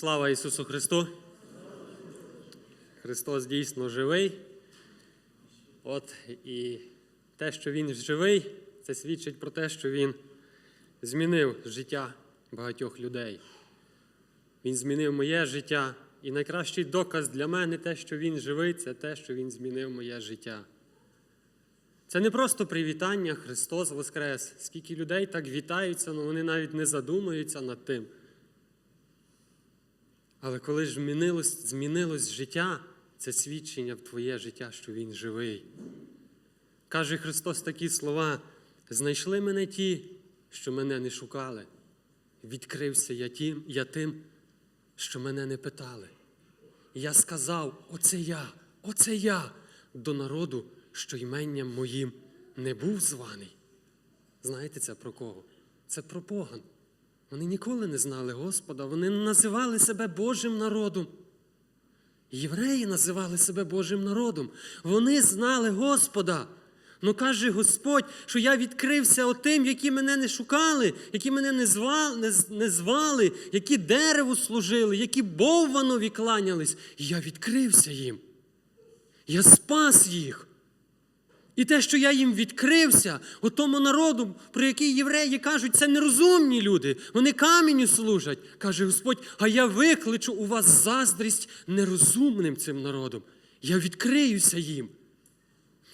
Слава Ісусу Христу! Христос дійсно живий. От і те, що Він живий, це свідчить про те, що Він змінив життя багатьох людей. Він змінив моє життя. І найкращий доказ для мене те, що Він живий, це те, що Він змінив моє життя. Це не просто привітання Христос Воскрес. Скільки людей так вітаються, але вони навіть не задумуються над тим. Але коли ж змінилось, змінилось життя, це свідчення в твоє життя, що Він живий. Каже Христос такі слова: знайшли мене ті, що мене не шукали. Відкрився я тим, я тим, що мене не питали. Я сказав: Оце я, оце я до народу, що іменням моїм не був званий. Знаєте це про кого? Це про поган. Вони ніколи не знали Господа, вони називали себе Божим народом. Євреї називали себе Божим народом. Вони знали Господа. Ну каже Господь, що я відкрився отим, які мене не шукали, які мене не звали, не, не звали, які дереву служили, які бовванові кланялись. І я відкрився їм. Я спас їх. І те, що я їм відкрився, у тому народу, про який євреї кажуть, це нерозумні люди, вони каменю служать. Каже Господь, а я викличу у вас заздрість нерозумним цим народом. Я відкриюся їм.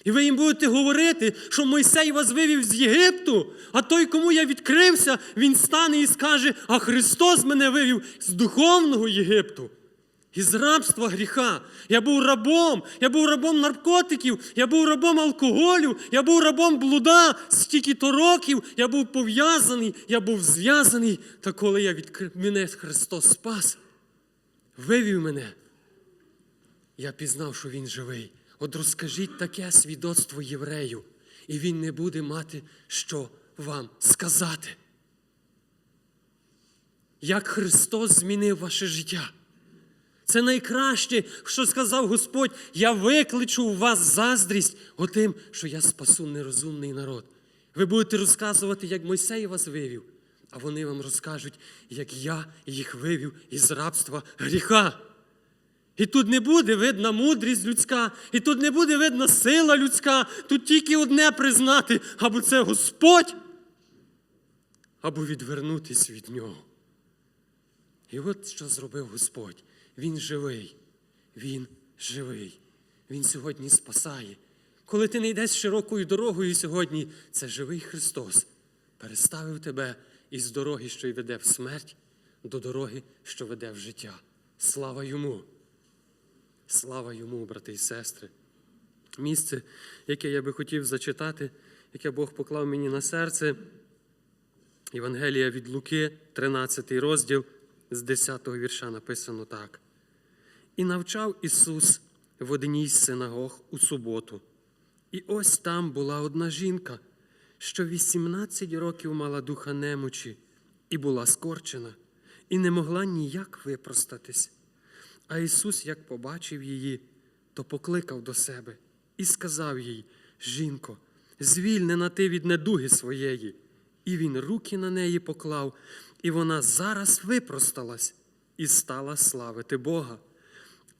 І ви їм будете говорити, що Мойсей вас вивів з Єгипту, а той, кому я відкрився, він стане і скаже, а Христос мене вивів з духовного Єгипту. Із рабства гріха. Я був рабом, я був рабом наркотиків, я був рабом алкоголю, я був рабом блуда стільки-то років, я був пов'язаний, я був зв'язаний. Та коли я відкрив, мене Христос спас, вивів мене, я пізнав, що Він живий. От розкажіть таке свідоцтво єврею, і він не буде мати що вам сказати. Як Христос змінив ваше життя. Це найкраще, що сказав Господь, я викличу у вас заздрість отим, що я спасу нерозумний народ. Ви будете розказувати, як Мойсей вас вивів, а вони вам розкажуть, як я їх вивів із рабства гріха. І тут не буде видна мудрість людська, і тут не буде видна сила людська, тут тільки одне признати, або це Господь, або відвернутись від нього. І от що зробив Господь. Він живий, Він живий. Він сьогодні спасає. Коли ти не йдеш широкою дорогою сьогодні, це живий Христос переставив тебе із дороги, що й веде в смерть, до дороги, що веде в життя. Слава йому! Слава йому, брати і сестри. Місце, яке я би хотів зачитати, яке Бог поклав мені на серце. Євангелія від Луки, 13 розділ, з 10 вірша написано так. І навчав Ісус в одній з синагог у суботу. І ось там була одна жінка, що 18 років мала духа немочі, і була скорчена, і не могла ніяк випростатись. А Ісус, як побачив її, то покликав до себе і сказав їй: Жінко, звільнена ти від недуги своєї. І він руки на неї поклав, і вона зараз випросталась і стала славити Бога.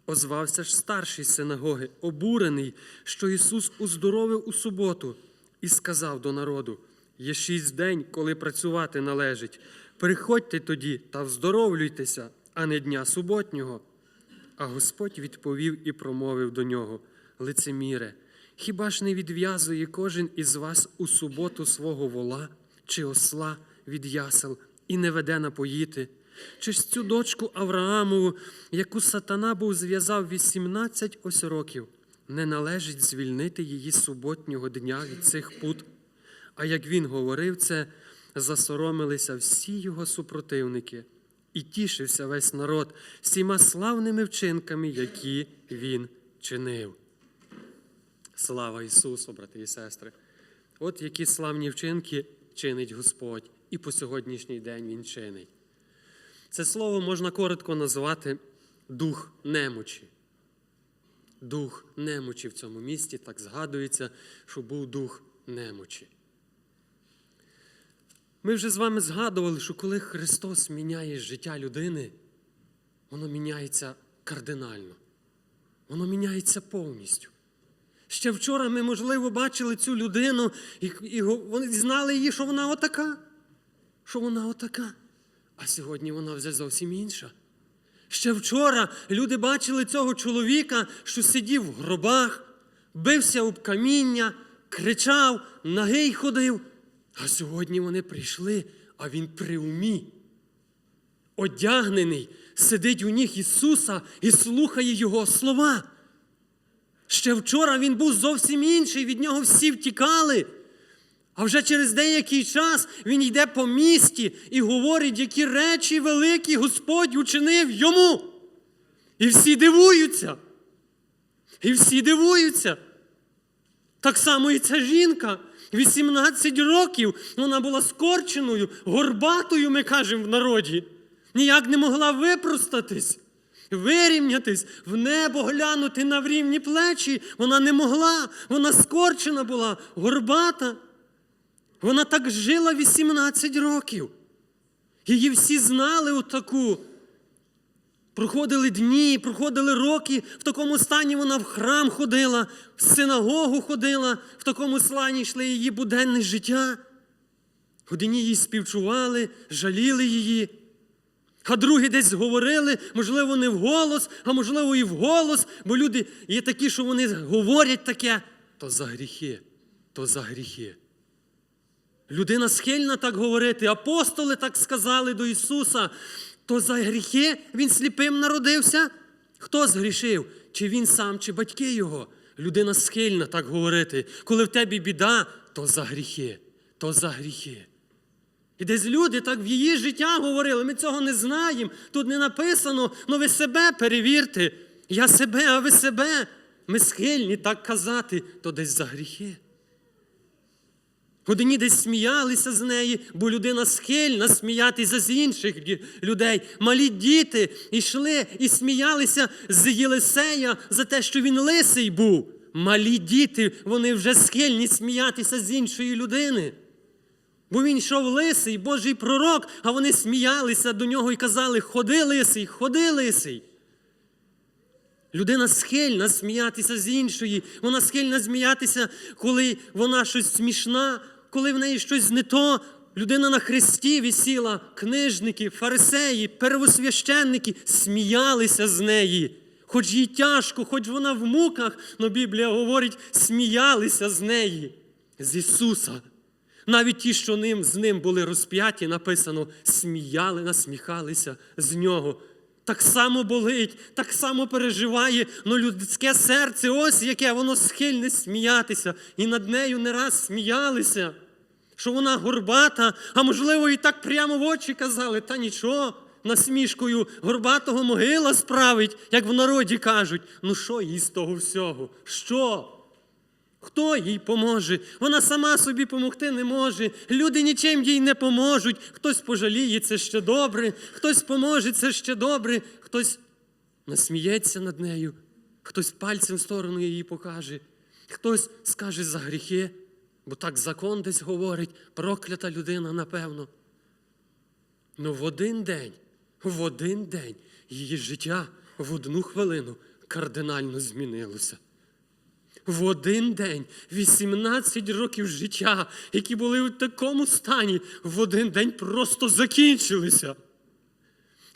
Озвався ж старший синагоги, обурений, що Ісус уздоровив у суботу, і сказав до народу: є шість день, коли працювати належить. Приходьте тоді та вздоровлюйтеся, а не дня суботнього. А Господь відповів і промовив до нього: Лицеміре, хіба ж не відв'язує кожен із вас у суботу свого вола чи осла від ясел і не веде напоїти? Чи ж цю дочку Авраамову, яку сатана був зв'язав 18 ось років, не належить звільнити її суботнього дня від цих пут? А як він говорив це, засоромилися всі його супротивники, і тішився весь народ всіма славними вчинками, які він чинив. Слава Ісусу, брати і сестри! От які славні вчинки чинить Господь, і по сьогоднішній день Він чинить. Це слово можна коротко назвати дух немочі. Дух немочі в цьому місті так згадується, що був дух немочі. Ми вже з вами згадували, що коли Христос міняє життя людини, воно міняється кардинально. Воно міняється повністю. Ще вчора ми, можливо, бачили цю людину і, і вони знали її, що вона отака. Що вона отака. А сьогодні вона вже зовсім інша. Ще вчора люди бачили цього чоловіка, що сидів в гробах, бився об каміння, кричав, нагий ходив. А сьогодні вони прийшли, а він при умі. Одягнений, сидить у ніг Ісуса і слухає Його слова. Ще вчора він був зовсім інший, від нього всі втікали. А вже через деякий час він йде по місті і говорить, які речі великі Господь учинив йому. І всі дивуються. І всі дивуються. Так само і ця жінка. 18 років вона була скорченою, горбатою, ми кажемо в народі. Ніяк не могла випростатись, вирівнятись, в небо глянути на врівні плечі. Вона не могла, вона скорчена була, горбата. Вона так жила 18 років. Її всі знали отаку. Проходили дні, проходили роки, в такому стані вона в храм ходила, в синагогу ходила, в такому стані йшли її буденне життя. Одні її співчували, жаліли її. А другі десь говорили, можливо, не вголос, а можливо, і вголос, бо люди є такі, що вони говорять таке, то за гріхи, то за гріхи. Людина схильна так говорити, апостоли так сказали до Ісуса, то за гріхи Він сліпим народився. Хто згрішив? Чи він сам, чи батьки його? Людина схильна так говорити. Коли в тебе біда, то за гріхи, то за гріхи. І десь люди так в її життя говорили, ми цього не знаємо. Тут не написано, ну ви себе перевірте. Я себе, а ви себе. Ми схильні так казати, то десь за гріхи. Одні десь сміялися з неї, бо людина схильна сміятися з інших людей. Малі діти йшли і сміялися з Єлисея за те, що він лисий був. Малі діти, вони вже схильні сміятися з іншої людини. Бо він йшов лисий, Божий пророк, а вони сміялися до нього і казали: Ходи лисий, ходи лисий. Людина схильна сміятися з іншої. Вона схильна сміятися, коли вона щось смішна, коли в неї щось не то. Людина на хресті висіла, книжники, фарисеї, первосвященники сміялися з неї. Хоч їй тяжко, хоч вона в муках, але Біблія говорить, сміялися з неї, з Ісуса. Навіть ті, що ним, з ним були розп'яті, написано, сміяли, насміхалися з нього. Так само болить, так само переживає, но людське серце, ось яке воно схильне сміятися. І над нею не раз сміялися, що вона горбата, а можливо, і так прямо в очі казали, та нічого, насмішкою горбатого могила справить, як в народі кажуть. Ну що їй з того всього? Що? Хто їй поможе? Вона сама собі помогти не може. Люди нічим їй не поможуть. Хтось пожаліє це ще добре, хтось поможе це ще добре, хтось насміється над нею, хтось пальцем в сторону її покаже, хтось скаже за гріхи, бо так закон десь говорить, проклята людина, напевно. Ну в один день, в один день її життя в одну хвилину кардинально змінилося. В один день 18 років життя, які були в такому стані, в один день просто закінчилися.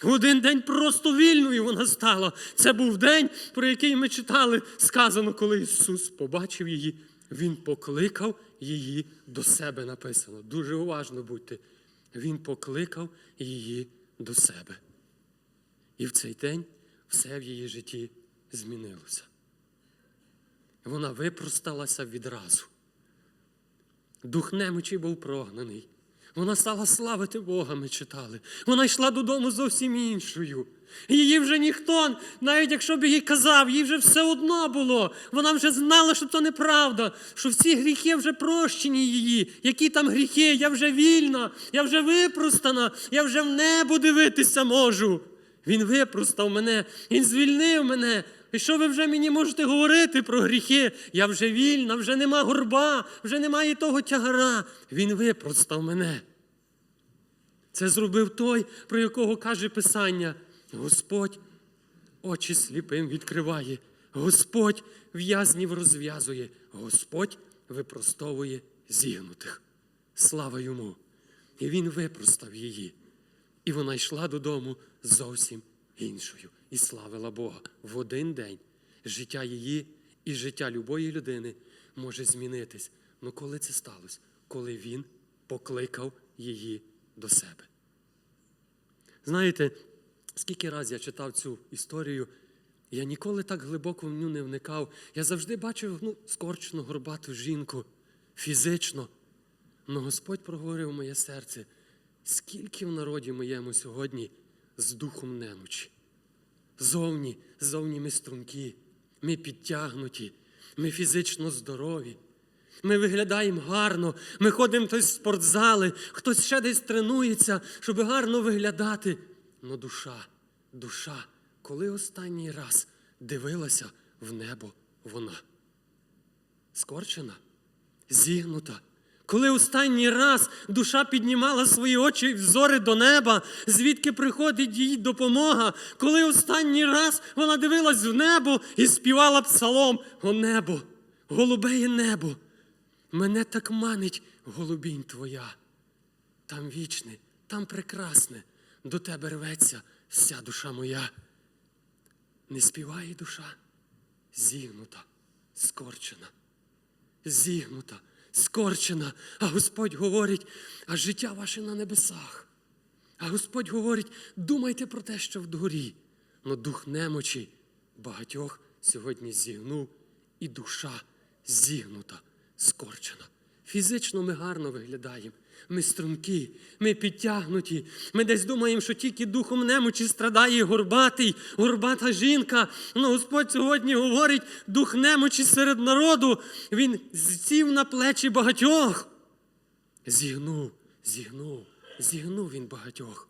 В один день просто вільною вона стала. Це був день, про який ми читали, сказано, коли Ісус побачив її, Він покликав її до себе написано. Дуже уважно будьте. Він покликав її до себе. І в цей день все в її житті змінилося. Вона випросталася відразу. Дух немочі був прогнаний. Вона стала славити Бога, ми читали. Вона йшла додому зовсім іншою. Її вже ніхто, навіть якщо б їй казав, їй вже все одно було. Вона вже знала, що це неправда, що всі гріхи вже прощені її. Які там гріхи? Я вже вільна, я вже випростана, я вже в небо дивитися можу. Він випростав мене, він звільнив мене. І що ви вже мені можете говорити про гріхи? Я вже вільна, вже нема горба, вже немає того тягара. Він випростав мене. Це зробив той, про якого каже Писання. Господь очі сліпим відкриває, Господь в'язнів розв'язує, Господь випростовує зігнутих. Слава йому! І він випростав її. І вона йшла додому зовсім іншою і славила Бога. В один день життя її і життя любої людини може змінитись. Ну коли це сталося? Коли він покликав її до себе. Знаєте, скільки разів я читав цю історію, я ніколи так глибоко в ню не вникав. Я завжди бачив ну, скорчену горбату жінку фізично. Но Господь проговорив моє серце, скільки в народі моєму сьогодні з духом немочі. Зовні, зовні ми стрункі, ми підтягнуті, ми фізично здорові. Ми виглядаємо гарно, ми ходимо хтось в спортзали, хтось ще десь тренується, щоб гарно виглядати. Но душа, душа, коли останній раз дивилася в небо вона? Скорчена, зігнута. Коли останній раз душа піднімала свої очі і взори до неба, звідки приходить їй допомога, коли останній раз вона дивилась в небо і співала псалом О небо, голубеє небо, мене так манить голубінь твоя. Там вічне, там прекрасне, до тебе рветься вся душа моя. Не співає душа, зігнута, скорчена зігнута, скорчена. А Господь говорить, а життя ваше на небесах. А Господь говорить, думайте про те, що вдгорі. Но дух немочі багатьох сьогодні зігнув, і душа зігнута, скорчена. Фізично ми гарно виглядаємо. Ми стрункі, ми підтягнуті. Ми десь думаємо, що тільки духом немочі страдає горбатий, горбата жінка. Ну, Господь сьогодні говорить, дух немочі серед народу. Він сів на плечі багатьох. Зігнув, зігнув, зігнув він багатьох.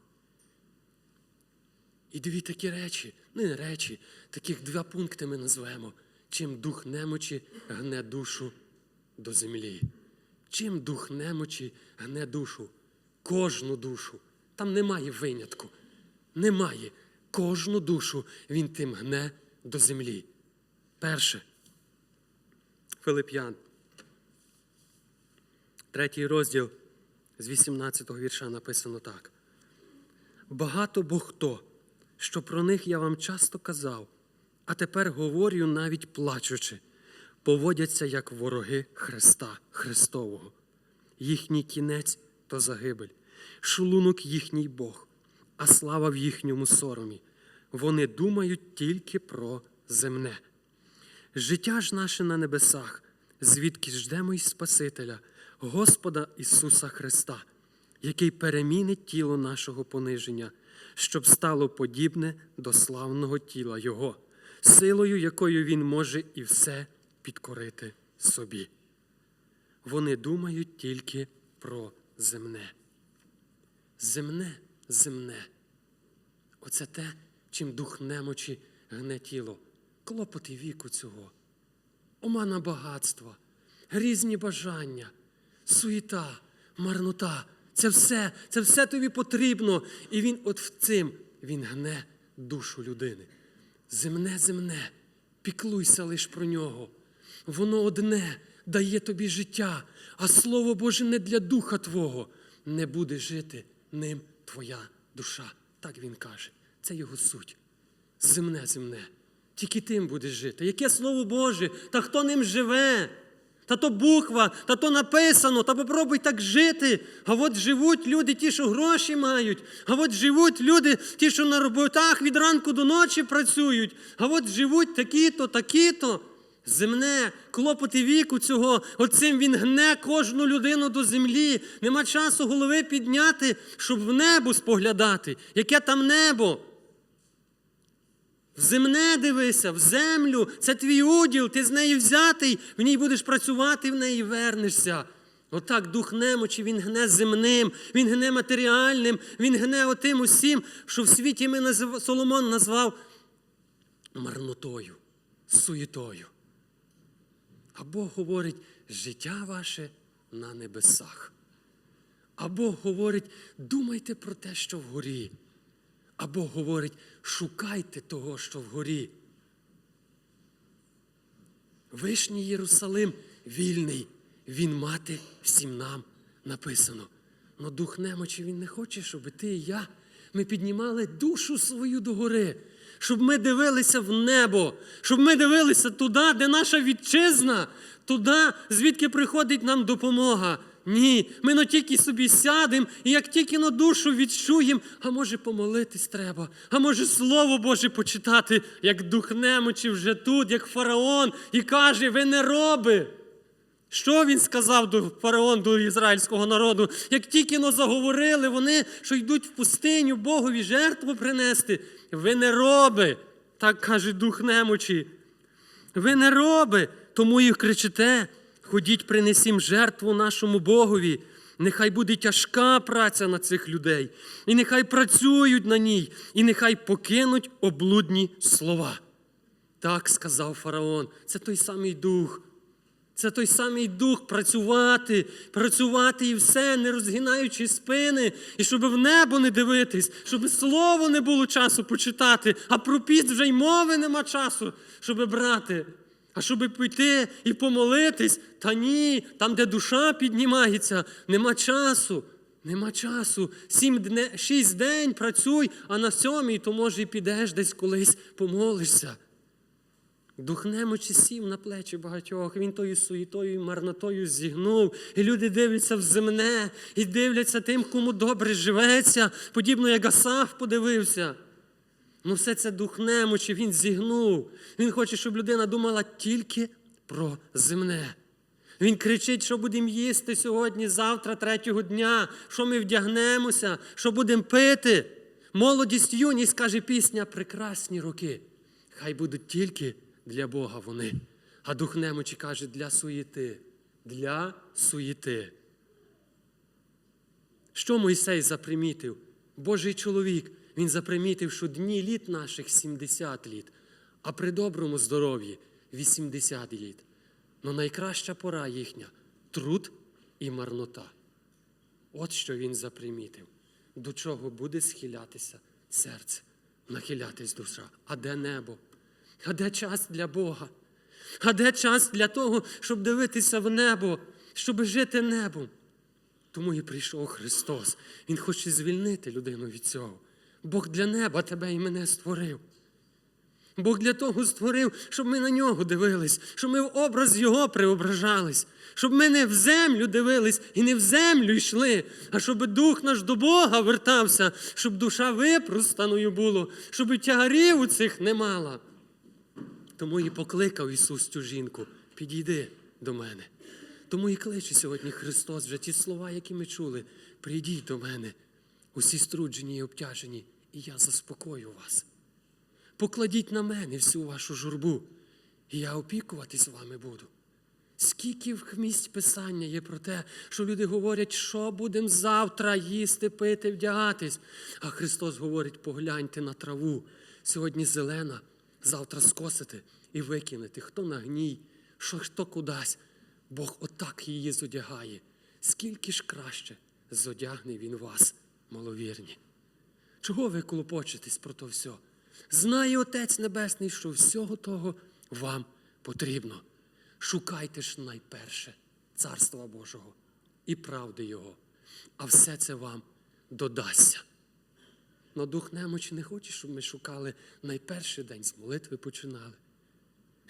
І дві такі речі, не речі, таких два пункти ми назвемо. Чим дух немочі гне душу до землі. Чим дух немочі гне душу? Кожну душу. Там немає винятку. Немає. Кожну душу він тим гне до землі. Перше. Филип'ян. Третій розділ з 18-го вірша написано так. Багато бо хто, що про них я вам часто казав, а тепер говорю навіть плачучи, поводяться як вороги Христа Христового. Їхній кінець то загибель, шлунок їхній Бог, а слава в їхньому соромі. Вони думають тільки про земне. Життя ж наше на небесах, звідки ждемо й Спасителя, Господа Ісуса Христа, який перемінить тіло нашого пониження, щоб стало подібне до славного тіла Його, силою, якою Він може і все підкорити собі. Вони думають тільки про земне. Земне, земне. Оце те, чим дух немочі гне тіло, клопоти віку цього, омана багатства, різні бажання, суєта, марнота. Це все, це все тобі потрібно. І він от в цим він гне душу людини. Земне, земне, піклуйся лиш про нього. Воно одне дає тобі життя, а Слово Боже не для духа Твого. Не буде жити ним твоя душа. Так він каже. Це його суть. Земне, земне. Тільки тим будеш жити. Яке Слово Боже? Та хто ним живе? Та то буква, та то написано, та попробуй так жити. А от живуть люди, ті, що гроші мають. А от живуть люди, ті, що на роботах від ранку до ночі працюють. А от живуть такі-то, такі-то. Земне, клопоти віку цього, оцим він гне кожну людину до землі. Нема часу голови підняти, щоб в небо споглядати. Яке там небо? В земне дивися, в землю, це твій уділ, ти з неї взятий, в ній будеш працювати, в неї вернешся. Отак дух немочі, він гне земним, він гне матеріальним, він гне отим усім, що в світі ми назив... Соломон назвав марнотою, суєтою. А Бог говорить, життя ваше на небесах. А Бог говорить, думайте про те, що вгорі. А Бог говорить: шукайте того, що вгорі. Вишній Єрусалим вільний, він мати всім нам написано. Но дух немочі він не хоче, щоб ти і я ми піднімали душу свою догори, щоб ми дивилися в небо, щоб ми дивилися туди, де наша вітчизна, туди, звідки приходить нам допомога. Ні, ми но тільки собі сядемо, і як тільки на душу відчуємо, а може помолитись треба, а може Слово Боже почитати, як дух немочі вже тут, як фараон, і каже: ви не роби. Що він сказав до фараон, до ізраїльського народу? Як тільки но заговорили вони, що йдуть в пустиню Богові жертву принести, ви не роби, так каже дух немочі. Ви не роби, тому і кричите, ходіть, принесім жертву нашому Богові. Нехай буде тяжка праця на цих людей, і нехай працюють на ній, і нехай покинуть облудні слова. Так сказав фараон. Це той самий дух. Це той самий дух працювати, працювати і все, не розгинаючи спини, і щоб в небо не дивитись, щоб слово не було часу почитати, а про піст вже й мови нема часу, щоб брати. А щоб піти і помолитись, та ні, там, де душа піднімається, нема часу. Нема часу. Сім дне, шість день працюй, а на сьомій, то може і підеш десь колись помолишся. Дух немочі сів на плечі багатьох, він тою суєтою і марнотою зігнув. І люди дивляться в земне і дивляться тим, кому добре живеться, подібно як Асаф подивився. Ну, все це дух немочі, він зігнув. Він хоче, щоб людина думала тільки про земне. Він кричить, що будемо їсти сьогодні, завтра, третього дня, що ми вдягнемося, що будемо пити. Молодість, юність, каже пісня, прекрасні роки. Хай будуть тільки для Бога вони. А дух немочі каже для суєти. Для суєти. Що Мойсей запримітив? Божий чоловік, він запримітив, що дні літ наших 70 літ, а при доброму здоров'ї 80 літ. Но найкраща пора їхня труд і марнота. От що він запримітив, до чого буде схилятися серце, нахилятись душа. А де небо? А де час для Бога? А де час для того, щоб дивитися в небо, щоб жити небом? Тому і прийшов Христос. Він хоче звільнити людину від цього. Бог для неба тебе і мене створив. Бог для того створив, щоб ми на нього дивились, щоб ми в образ Його преображались, щоб ми не в землю дивились і не в землю йшли, а щоб дух наш до Бога вертався, щоб душа випростаною була, щоб тягарів у цих не мала. Тому і покликав Ісус цю жінку: підійди до мене. Тому і кличе сьогодні Христос вже ті слова, які ми чули. Прийдіть до мене, усі струджені і обтяжені, і я заспокою вас. Покладіть на мене всю вашу журбу, і я опікуватись вами буду. Скільки в місць писання є про те, що люди говорять, що будемо завтра їсти, пити, вдягатись. А Христос говорить: погляньте на траву. Сьогодні зелена, завтра скосите і викинете, хто на гній, що хто кудись. Бог отак її зодягає. Скільки ж краще зодягне Він вас, маловірні. Чого ви клопочетесь про то все? Знає Отець Небесний, що всього того вам потрібно. Шукайте ж найперше Царства Божого і правди Його, а все це вам додасться. Но дух немочі не хоче, щоб ми шукали найперший день з молитви починали.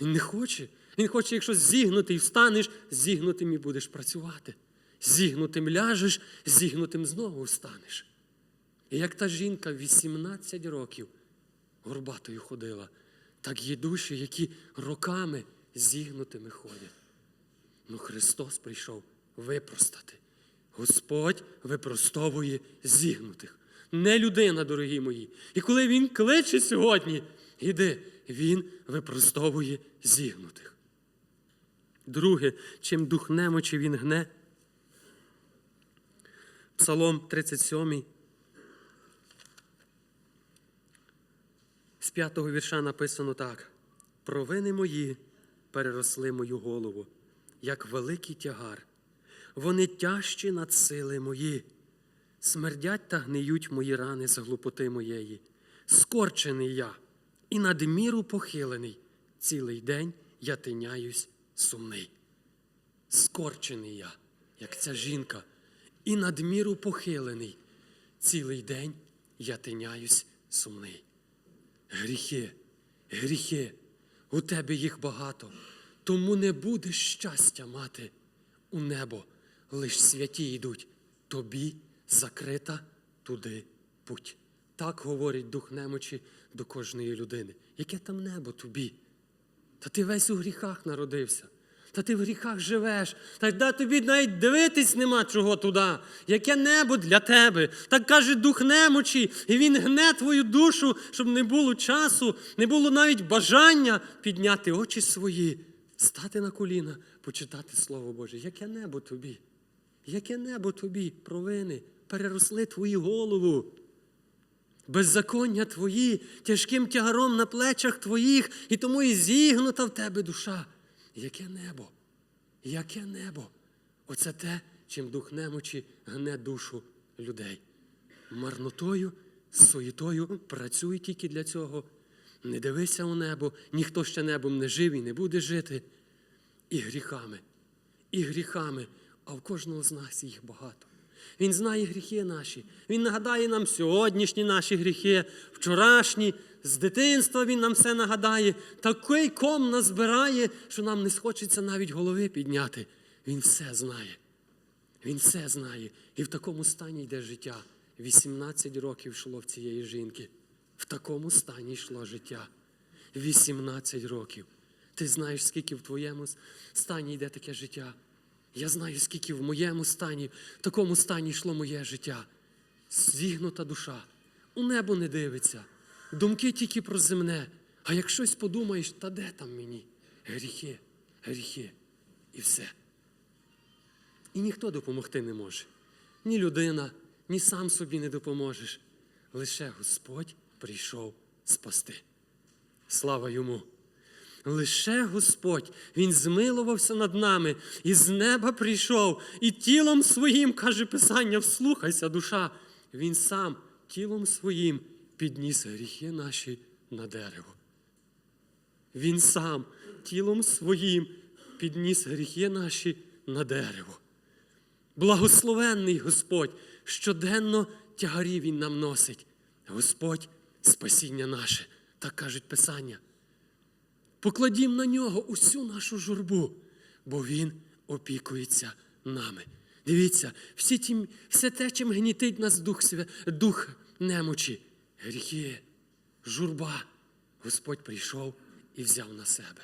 Він не хоче. Він хоче, якщо зігнутий встанеш, зігнутим і будеш працювати. Зігнутим ляжеш, зігнутим знову встанеш. І як та жінка 18 років горбатою ходила, так є душі, які роками зігнутими ходять. Ну Христос прийшов випростати. Господь випростовує зігнутих. Не людина, дорогі мої. І коли Він кличе сьогодні, іди, Він випростовує зігнутих. Друге, чим дух немочі він гне. Псалом 37. З п'ятого вірша написано так: провини мої переросли мою голову, як великий тягар. Вони тяжчі над сили мої, смердять та гниють мої рани з глупоти моєї. скорчений я, і надміру похилений. Цілий день я тиняюсь сумний. Скорчений я, як ця жінка, і надміру похилений. Цілий день я тиняюсь сумний. Гріхи, гріхи, у тебе їх багато, тому не будеш щастя мати у небо, лиш святі йдуть, тобі закрита туди путь. Так говорить дух немочі до кожної людини. Яке там небо тобі? Та ти весь у гріхах народився. Та ти в гріхах живеш. Та да тобі навіть дивитись нема чого туди. Яке небо для тебе. Так каже дух немочі, і він гне твою душу, щоб не було часу, не було навіть бажання підняти очі свої, стати на коліна, почитати Слово Боже. Яке небо тобі? Яке небо тобі, провини, переросли твою голову. Беззаконня твої тяжким тягаром на плечах твоїх, і тому і зігнута в тебе душа. Яке небо? Яке небо? Оце те, чим дух немочі гне душу людей. Марнотою, суєтою працюй тільки для цього. Не дивися у небо, ніхто ще небом не жив і не буде жити. І гріхами, і гріхами, а в кожного з нас їх багато. Він знає гріхи наші. Він нагадає нам сьогоднішні наші гріхи, вчорашні, з дитинства він нам все нагадає. Такий ком назбирає, що нам не схочеться навіть голови підняти. Він все знає. Він все знає. І в такому стані йде життя. 18 років йшло в цієї жінки. В такому стані йшло життя. 18 років. Ти знаєш, скільки в твоєму стані йде таке життя. Я знаю, скільки в моєму стані, в такому стані йшло моє життя. Зігнута душа, у небо не дивиться, думки тільки про земне. А як щось подумаєш, та де там мені? Гріхи, гріхи і все. І ніхто допомогти не може. Ні людина, ні сам собі не допоможеш. Лише Господь прийшов спасти. Слава йому! Лише Господь, Він змилувався над нами, і з неба прийшов, і тілом своїм, каже Писання, вслухайся, душа. Він сам тілом своїм підніс гріхи наші на дерево. Він сам тілом своїм підніс гріхи наші на дерево. Благословенний Господь, щоденно тягарі Він нам носить. Господь спасіння наше, так кажуть Писання. Покладім на нього усю нашу журбу, бо Він опікується нами. Дивіться, всі ті, все те, чим гнітить нас дух, дух немочі, гріхи, журба. Господь прийшов і взяв на себе.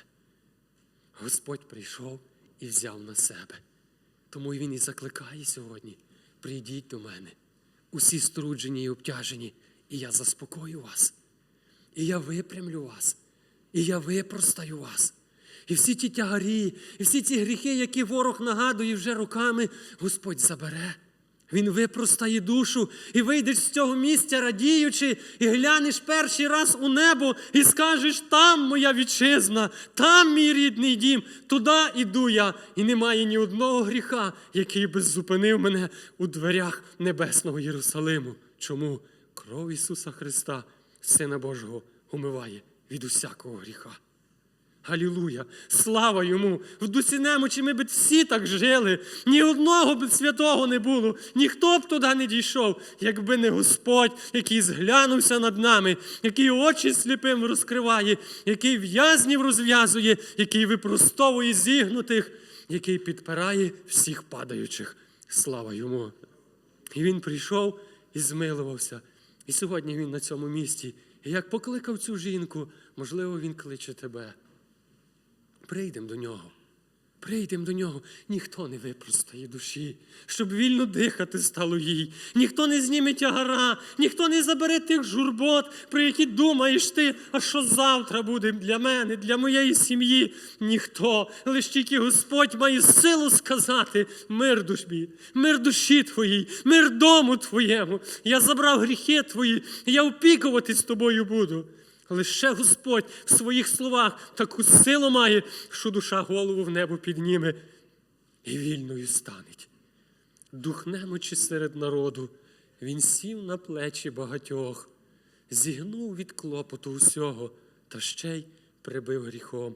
Господь прийшов і взяв на себе. Тому Він і закликає сьогодні: прийдіть до мене, усі струджені і обтяжені, і я заспокою вас, і я випрямлю вас, і я випростаю вас. І всі ті тягарі, і всі ці гріхи, які ворог нагадує вже руками, Господь забере. Він випростає душу, і вийдеш з цього місця, радіючи, і глянеш перший раз у небо і скажеш: там моя вітчизна, там мій рідний дім, туди іду я, і немає ні одного гріха, який би зупинив мене у дверях небесного Єрусалиму. Чому кров Ісуса Христа, Сина Божого, умиває від усякого гріха. Галілуя! Слава йому! В дусі немочі ми б всі так жили. Ні одного б святого не було, ніхто б туди не дійшов, якби не Господь, який зглянувся над нами, який очі сліпим розкриває, який в'язнів розв'язує, який випростовує зігнутих, який підпирає всіх падаючих. Слава йому! І він прийшов і змилувався. І сьогодні він на цьому місці. І як покликав цю жінку, можливо, він кличе тебе. Прийдемо до нього. Прийдемо до нього. Ніхто не випростає душі, щоб вільно дихати стало їй. Ніхто не зніме тягара, ніхто не забере тих журбот, про які думаєш ти, а що завтра буде для мене, для моєї сім'ї. Ніхто. Лише тільки Господь має силу сказати: мир душі, мир душі твоїй, мир дому твоєму. Я забрав гріхи твої, я опікуватись тобою буду. Лише Господь в своїх словах таку силу має, що душа голову в небо підніме і вільною станеть. Дух немочі серед народу, він сів на плечі багатьох. зігнув від клопоту усього, та ще й прибив гріхом.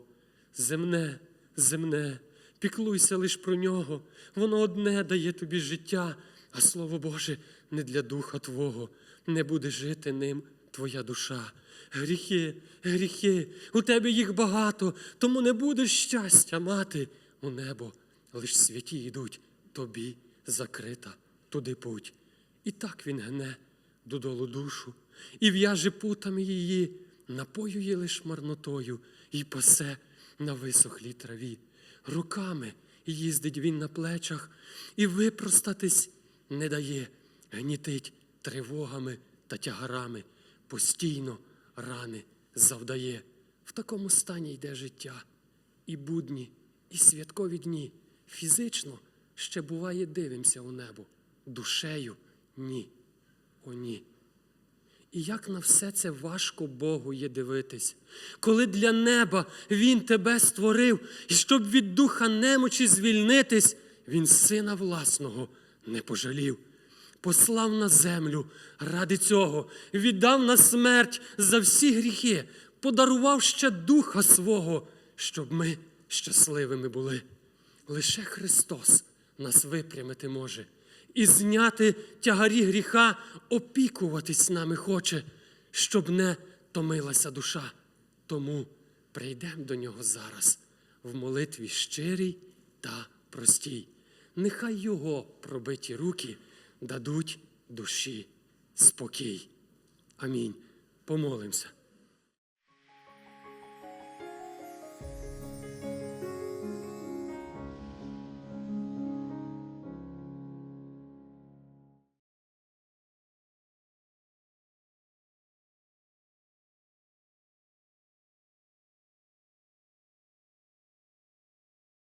Земне, земне, піклуйся лиш про нього, воно одне дає тобі життя, а слово Боже не для духа твого, не буде жити ним твоя душа. Гріхи, гріхи, у тебе їх багато, тому не будеш щастя мати у небо. Лиш святі йдуть, тобі закрита туди путь. І так він гне додолу душу, і в'яже путами її, напоює лиш марнотою, і пасе на висохлій траві. Руками їздить він на плечах, і випростатись не дає, гнітить тривогами та тягарами, постійно рани завдає. В такому стані йде життя. І будні, і святкові дні. Фізично ще буває дивимося у небо, душею ні. О, ні. І як на все це важко Богу є дивитись, коли для неба Він тебе створив, і щоб від духа немочі звільнитись, Він сина власного не пожалів, послав на землю ради цього, віддав на смерть за всі гріхи, подарував ще духа свого, щоб ми щасливими були. Лише Христос нас випрямити може і зняти тягарі гріха, опікуватись нами хоче, щоб не томилася душа. Тому прийдемо до нього зараз в молитві щирій та простій. Нехай його пробиті руки дадуть душі спокій. Амінь. Помолимося.